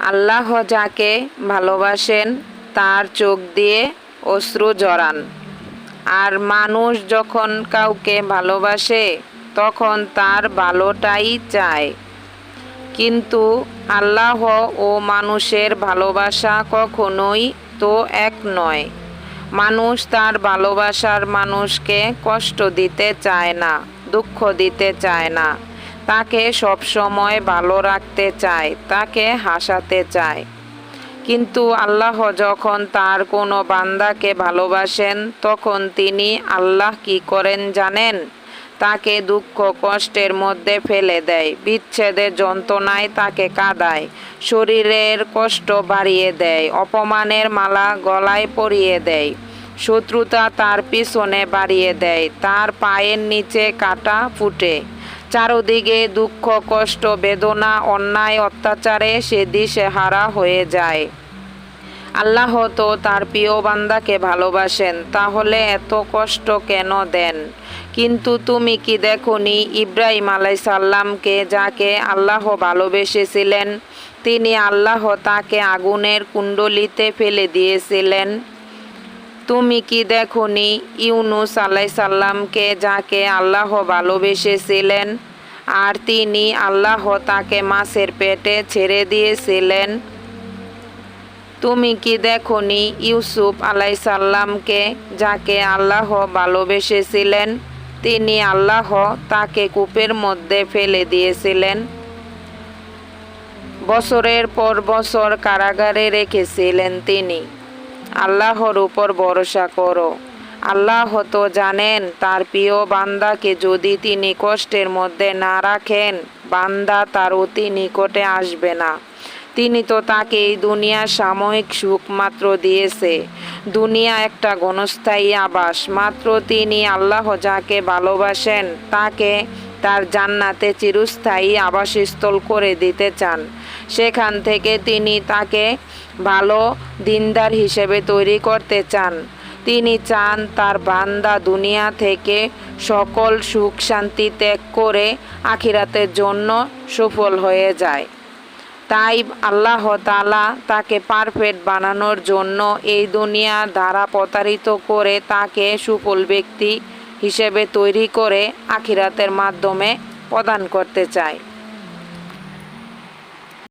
আল্লাহ যাকে ভালোবাসেন, তার চোখ দিয়ে অশ্রু জড়ান। আর মানুষ যখন কাউকে ভালোবাসে, তখন তার ভালোটাই চায়। কিন্তু আল্লাহ ও মানুষের ভালোবাসা কখনোই তো এক নয়। মানুষ তার ভালোবাসার মানুষকে কষ্ট দিতে চায় না, দুঃখ দিতে চায় না। তাকে সবসময় ভালো রাখতে চায়, তাকে হাসাতে চায়। কিন্তু আল্লাহ যখন তার কোনো বান্দাকে ভালোবাসেন, তখন তিনি আল্লাহ কি করেন জানেন? তাকে দুঃখ কষ্টের মধ্যে ফেলে দেয়, বিচ্ছেদের যন্ত্রণায় তাকে কাঁদায়, শরীরের কষ্ট বাড়িয়ে দেয়, অপমানের মালা গলায় পরিয়ে দেয়, শত্রুতা তার পিছনে বাড়িয়ে দেয়, তার পায়ের নিচে কাটা ফুটে। চারদিকে দুঃখ, কষ্ট, বেদনা, অন্যায়, অত্যাচারে সে দিশেহারা হয়ে যায়। আল্লাহ তো তার প্রিয় বান্দাকে ভালোবাসেন, তাহলে এত কষ্ট কেন দেন? কিন্তু তুমি কি দেখনি ইব্রাহিম আলাইসাল্লামকে যাকে আল্লাহ ভালোবেসেছিলেন? তিনি আল্লাহ তাকে আগুনের কুণ্ডলিতে ফেলে দিয়েছিলেন। তুমি কি দেখনি ইউনুস আলাইসাল্লামকে যাকে আল্লাহ ভালোবেসেছিলেন? আর তিনি আল্লাহ তাকে মাছের পেটে ছেড়ে দিয়েছিলেন। তুমি কি দেখনি ইউসুফ আলাইসাল্লামকে যাকে আল্লাহ ভালোবেসেছিলেন? তিনি আল্লাহ তাকে কূপের মধ্যে ফেলে দিয়েছিলেন। বছরের পর বছর কারাগারে রেখেছিলেন তিনি। আল্লাহর উপর ভরসা করো। আল্লাহ তো জানেন, তার প্রিয় বান্দাকে যদি তিনি কষ্টের মধ্যে না রাখেন, বান্দা তার অতি নিকটে আসবে না। তিনি তো তাকে এই দুনিয়ার সাময়িক সুখ মাত্র দিয়েছে। দুনিয়া একটা গণস্থায়ী আবাস, মাত্র তিনি আল্লাহ যাকে ভালোবাসেন, তাকে তার জান্নাতে চিরস্থায়ী আবাসস্থল করে দিতে চান। সেখান থেকে তিনি তাকে ভালো দিনদার হিসেবে তৈরি করতে চান। তিনি চান তার বান্দা দুনিয়া থেকে সকল সুখ শান্তি ত্যাগ করে আখিরাতের জন্য সফল হয়ে যায়। তাই আল্লাহ তালা তাকে পারফেক্ট বানানোর জন্য এই দুনিয়ার দ্বারা প্রতারিত করে তাকে সুফল ব্যক্তি হিসেবে তৈরি করে আখিরাতের মাধ্যমে প্রদান করতে চায়।